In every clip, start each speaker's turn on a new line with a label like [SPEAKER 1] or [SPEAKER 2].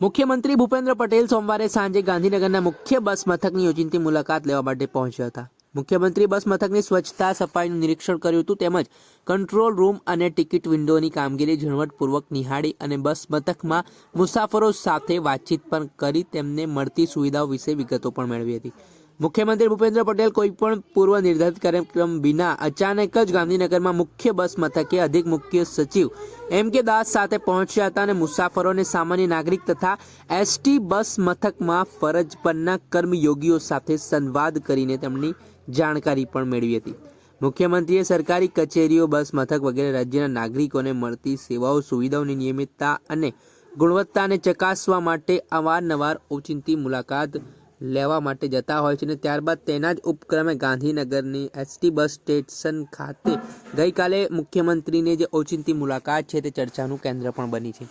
[SPEAKER 1] મુખ્યમંત્રી ભૂપેન્દ્ર પટેલ સોમવારે સાંજે ગાંધીનગરના મુખ્ય બસ મથકની ઓચિંતી મુલાકાત લેવા માટે પહોંચ્યા હતા. મુખ્યમંત્રી બસ મથકની સ્વચ્છતા, સફાઈનું નિરીક્ષણ કર્યું હતું તેમજ કંટ્રોલ રૂમ અને ટિકિટ વિન્ડોની કામગીરી ઝીણવટપૂર્વક નિહાળી અને બસ મથકમાં મુસાફરો સાથે વાતચીત પણ કરી તેમને મળતી સુવિધાઓ વિશે વિગતો પણ મેળવી હતી. મુખ્યમંત્રી ભૂપેન્દ્ર પટેલ કોઈ પણ પૂર્વ નિર્ધારિત કાર્યક્રમ વિના અચાનક જ ગાંધીનગરમાં મુખ્ય બસ મથકે અધિક મુખ્ય સચિવ એમ કે દાસ સાથે પહોંચ્યા હતા અને મુસાફરોને સામાન્ય નાગરિક તથા એસટી બસ મથકમાં ફરજ પરના કર્મયોગીઓ સાથે સંવાદ કરીને તેમની જાણકારી પણ મેળવી હતી. મુખ્યમંત્રીએ સરકારી કચેરીઓ, બસ મથક વગેરે રાજ્યના નાગરિકોને મળતી સેવાઓ, સુવિધાઓની નિયમિતતા અને ગુણવત્તાને ચકાસવા માટે અવારનવાર ઓચિંતી મુલાકાત લેવા માટે જતા હોય છે અને ત્યારબાદ તેના જ ઉપક્રમે ગાંધીનગરની એસટી બસ સ્ટેશન ખાતે ગઈકાલે મુખ્યમંત્રીની જે ઓચિંતી મુલાકાત છે તે ચર્ચાનું કેન્દ્ર પણ બની છે.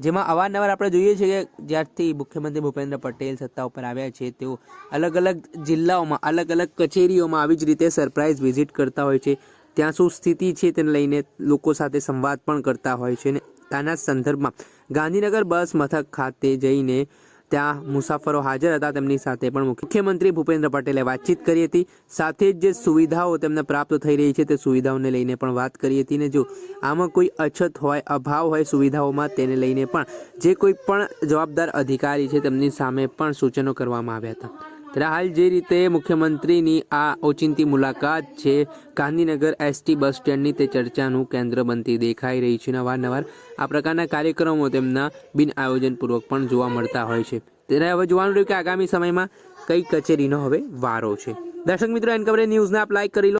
[SPEAKER 1] જેમાં અવારનવાર આપણે જોઈએ છીએ કે જ્યારથી મુખ્યમંત્રી ભૂપેન્દ્ર પટેલ સત્તા ઉપર આવ્યા છે, તેઓ અલગ અલગ જિલ્લાઓમાં, અલગ અલગ કચેરીઓમાં આવી જ રીતે સરપ્રાઇઝ વિઝિટ કરતા હોય છે. ત્યાં શું સ્થિતિ છે તેને લઈને લોકો સાથે સંવાદ પણ કરતા હોય છે અને તેના સંદર્ભમાં ગાંધીનગર બસ મથક ખાતે જઈને ત્યાં મુસાફરો હાજર હતા. તેમની સાથે પણ મુખ્યમંત્રી ભૂપેન્દ્ર પટેલે વાતચીત કરી હતી. સાથે જ જે સુવિધાઓ તેમને પ્રાપ્ત થઈ રહી છે તે સુવિધાઓને લઈને પણ વાત કરી હતી ને જો આમાં કોઈ અછત હોય, અભાવ હોય સુવિધાઓમાં તેને લઈને પણ જે કોઈ પણ જવાબદાર અધિકારી છે તેમની સામે પણ સૂચનો કરવામાં આવ્યા હતા. ત્યારે હાલ જે રીતે મુખ્યમંત્રીની આ ઓચિંતી મુલાકાત છે, ગાંધીનગર એસટી બસ સ્ટેન્ડની તે ચર્ચાનું કેન્દ્ર બનતી દેખાઈ રહી છે. અવારનવાર આ પ્રકારના કાર્યક્રમો તેમના બિન આયોજનપૂર્વક પણ જોવા મળતા હોય છે. ત્યારે હવે જોવાનું રહ્યું કે આગામી સમયમાં કઈ કચેરીનો હવે વારો છે. દર્શક મિત્રો, એન કવરેજ ન્યૂઝને આપ લાઈક કરી લો.